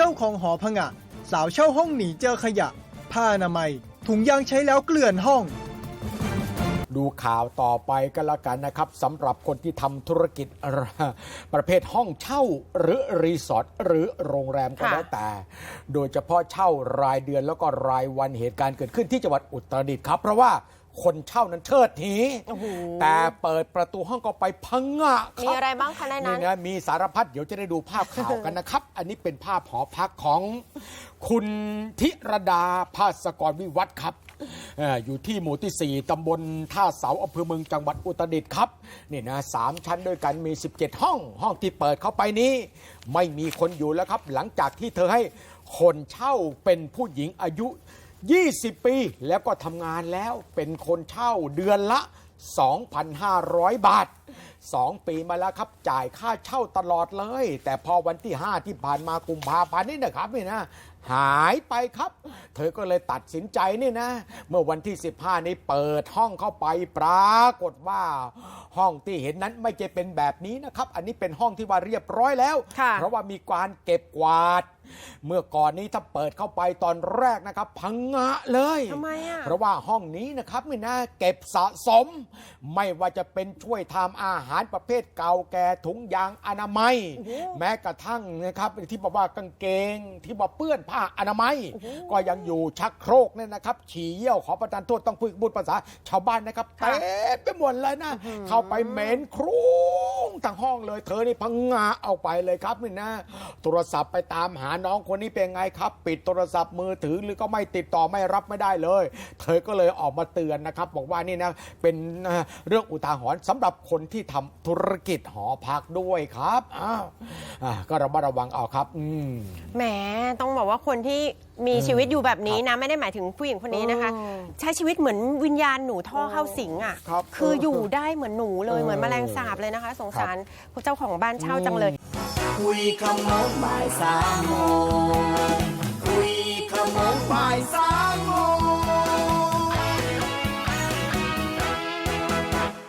เจ้าของหอพังะ สาวเช่าห้องหนีเจอขยะ ผ้าอนามัย ถุงยางใช้แล้วเกลื่อนห้อง ดูข่าวต่อไปก็แล้วกันนะครับสำหรับคนที่ทำธุรกิจประเภทห้องเช่าหรือรีสอร์ทหรือโรงแรมก็ค่ะแล้วแต่ โดยเฉพาะเช่ารายเดือนแล้วก็รายวันเหตุการณ์เกิดขึ้นที่จังหวัดอุตรดิตถ์ครับ เพราะว่า คนเช่านั้นเชิดหนีโอ้โหแต่เปิดประตูห้องก็ไปพังงะคมีรับอะไรบ้างคะในนั้นนี่นะมีสารพัดเดี๋ยวจะได้ดูภาพข่าวกันนะครับ อันนี้เป็นภาพหอพักของคุณธิรดาภาสกรวิวัฒน์ครับเอ่ออยู่ที่หมู่ที่ 4 ตำบลท่าเสาอำเภอเมืองจังหวัดอุตรดิตถ์ครับนี่นะสามชั้นด้วยกันมี 17 ห้อง ห้องที่เปิดเข้าไปนี้ ไม่มีคนอยู่แล้วครับ หลังจากที่เธอให้คนเช่าเป็นผู้หญิงอายุ 20 ปีแล้วก็ทำงานแล้วเป็นคนเช่าเดือนละ 2,500 บาท 2 ปีมาแล้วครับจ่ายค่าเช่าตลอดเลย แต่พอวันที่ 5 ที่ผ่านมากุมภาพันธ์นี่นะครับนี่นะหายไปครับ เธอก็เลยตัดสินใจนี่นะ เมื่อวันที่ 15 นี้เปิดห้องเข้าไปปรากฏว่า ห้องที่เห็นนั้นไม่ใช่เป็นแบบนี้นะครับ อันนี้เป็นห้องที่ว่าเรียบร้อยแล้วค่ะเพราะว่ามีการเก็บกวาด เมื่อก่อนนี้ถ้าเปิดเข้าไปตอนแรกนะครับพังงะเลยทำไมอะเพราะว่าห้องนี้นะครับนี่นะเก็บสะสม ไม่ว่าจะเป็นช่วยทำอาหารประเภทเก่าแก่ถุงยางอนามัย แม้กระทั่งนะครับที่บอกว่ากางเกงที่ว่าเปื้อนผ้าอนามัย ก็ยังอยู่ชักโครกเนี่ยนะครับ ฉี่เยี่ยวขอประทานโทษต้องพูดพูดภาษาชาวบ้านนะครับค่ะเต็มไปหมดเลยนะ เข้าไปเหม็นครุง ทั้งห้องเลย เธอนี่พังงาเอาไปเลยครับนี่นะ โทรศัพท์ไปตามหาน้องคนนี้เป็นไงครับ ปิดโทรศัพท์มือถือหรือก็ไม่ติดต่อไม่รับไม่ได้เลย เธอก็เลยออกมาเตือนนะครับ บอกว่านี่นะเป็นเรื่องอุทาหรณ์สำหรับคนที่ทำธุรกิจหอพักด้วยครับอ้าวอ่าก็ระมัดระวังเอาครับ อืมแหมต้องบอกว่าคนที่ มีชีวิตอยู่แบบนี้นะไม่ได้หมายถึงผู้หญิงคนนี้นะคะเออใช้ชีวิตเหมือนวิญญาณหนูท่อเข้าสิงอะครับ คือเออออยู่ได้เหมือนหนูเลยเออเหมือนแมลงสาบเลยนะคะ สงสารเจ้าของบ้านเช่าจังเลย คุยขโมงบ่ายสามโมงคุยขโมงบ่ายสาม